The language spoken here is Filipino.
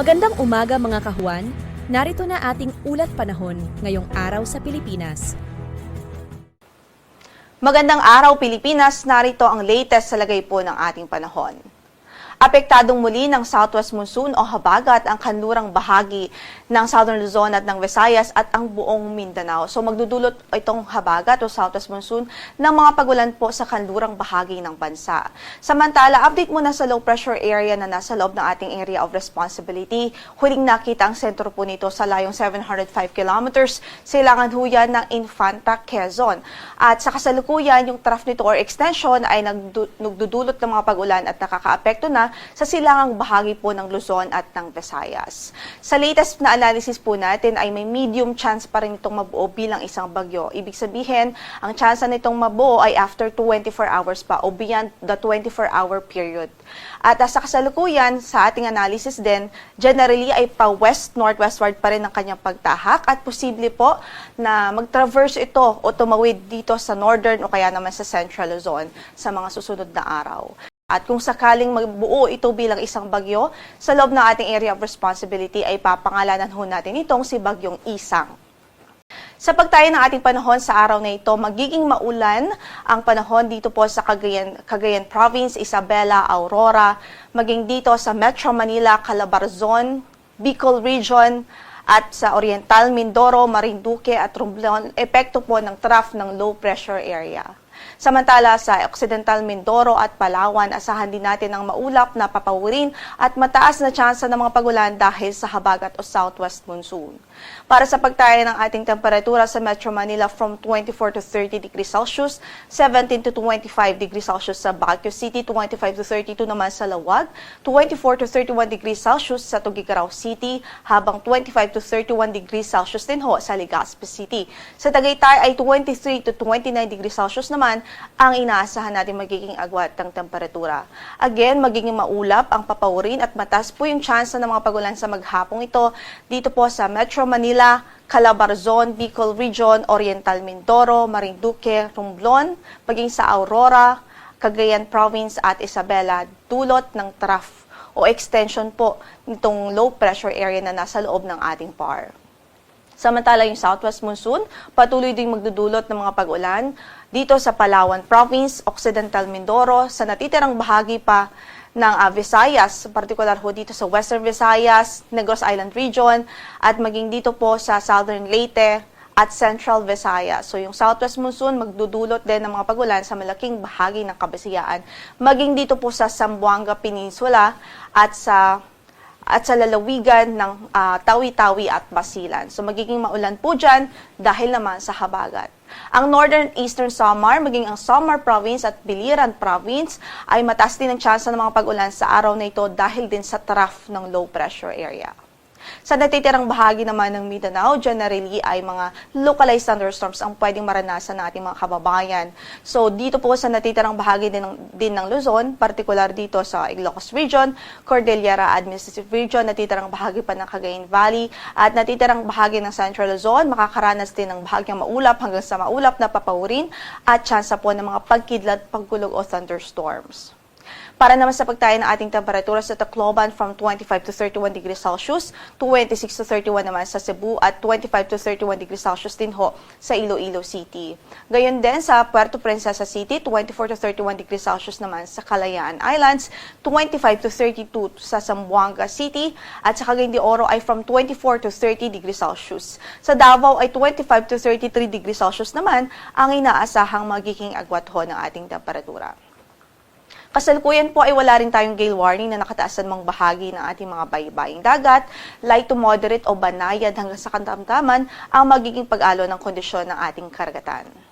Magandang umaga mga kahuan. Narito na ating ulat panahon ngayong araw sa Pilipinas. Magandang araw Pilipinas, narito ang latest sa lagay po ng ating panahon. Apektadong muli ng southwest monsoon o habagat ang kanlurang bahagi ng Southern Luzon at ng Visayas at ang buong Mindanao. So magdudulot itong habagat o southwest monsoon ng mga pagulan po sa kanlurang bahagi ng bansa. Samantala, update muna sa low pressure area na nasa loob ng ating area of responsibility. Huling nakita ang sentro po nito sa layong 705 kilometers sa ilangan huyan ng Infanta, Quezon. At sa kasalukuyan, yung trough nito or extension ay nagdu- nagdudulot ng mga pag-ulan at nakakaapekto na sa silangang bahagi po ng Luzon at ng Visayas. Sa latest na analysis po natin ay may medium chance pa rin itong mabuo bilang isang bagyo. Ibig sabihin, ang chance nitong mabuo ay after 24 hours pa o beyond the 24-hour period. At sa kasalukuyan, sa ating analysis din, generally ay pa west-northwestward pa rin ang kanyang pagtahak at posible po na mag-traverse ito o tumawid dito sa northern o kaya naman sa central Luzon sa mga susunod na araw. At kung sakaling magbuo ito bilang isang bagyo, sa loob ng ating area of responsibility ay papangalanan ho natin itong si Bagyong Isang. Sa pagtayo ng ating panahon sa araw na ito, magiging maulan ang panahon dito po sa Cagayan, Cagayan Province, Isabela, Aurora, maging dito sa Metro Manila, Calabarzon, Bicol Region, at sa Oriental, Mindoro, Marinduque at Romblon, epekto po ng trough ng low pressure area. Samantala sa Occidental Mindoro at Palawan, asahan din natin ang maulap na papawirin at mataas na tsansa ng mga pagulan dahil sa habagat o southwest monsoon. Para sa pagtaya ng ating temperatura sa Metro Manila from 24 to 30 degrees Celsius, 17 to 25 degrees Celsius sa Baguio City, 25 to 32 naman sa Lawag, 24 to 31 degrees Celsius sa Tuguegarao City, habang 25 to 31 degrees Celsius din ho sa Legazpi City. Sa Tagaytay ay 23 to 29 degrees Celsius naman ang inaasahan natin magiging agwat ng temperatura. Again, magiging maulap ang papawurin at mataas po yung chance ng mga pagulan sa maghapong ito dito po sa Metro Manila, Calabarzon, Bicol Region, Oriental Mindoro, Marinduque, Romblon, maging sa Aurora, Cagayan Province at Isabela, dulot ng trough o extension po nitong low pressure area na nasa loob ng ating PAR. Samantala yung southwest monsoon, patuloy ding magdudulot ng mga pag-ulan dito sa Palawan Province, Occidental Mindoro, sa natitirang bahagi pa ng ah, Visayas, particular ho dito sa Western Visayas, Negros Island Region, at maging dito po sa Southern Leyte at Central Visayas. So yung southwest monsoon magdudulot din ng mga pagulan sa malaking bahagi ng Kabisayaan, maging dito po sa Zamboanga Peninsula at sa at sa lalawigan ng ah, Tawi-Tawi at Basilan. So magiging maulan po dyan dahil naman sa habagat. Ang Northern Eastern Samar, maging ang Samar Province at Biliran Province ay mataas din ang tsansa ng mga pag-ulan sa araw na ito dahil din sa trough ng low pressure area. Sa natitirang bahagi naman ng Mindanao, generally ay mga localized thunderstorms ang pwedeng maranasan ng ating mga kababayan. So dito po sa natitirang bahagi din ng, din ng Luzon, partikular dito sa Ilocos Region, Cordillera Administrative Region, natitirang bahagi pa ng Cagayan Valley, at natitirang bahagi ng Central Luzon, makakaranas din ng bahagyang maulap hanggang sa maulap na papawurin at tsansa po ng mga pagkidlat, pagkulog o thunderstorms. Para naman sa pagtayo ng ating temperatura sa Tacloban from 25 to 31 degrees Celsius, 26 to 31 naman sa Cebu at 25 to 31 degrees Celsius din ho sa Iloilo City. Gayon din sa Puerto Princesa City, 24 to 31 degrees Celsius naman sa Kalayaan Islands, 25 to 32 sa Zamboanga City at sa Cagayan de Oro ay from 24 to 30 degrees Celsius. Sa Davao ay 25 to 33 degrees Celsius naman ang inaasahang magiging agwat ho ng ating temperatura. Kasalukuyan po ay wala rin tayong gale warning na nakataas sa mga bahagi ng ating mga baybaying dagat, light to moderate o banayad hanggang sa katamtaman ang magiging pag-alo ng kondisyon ng ating karagatan.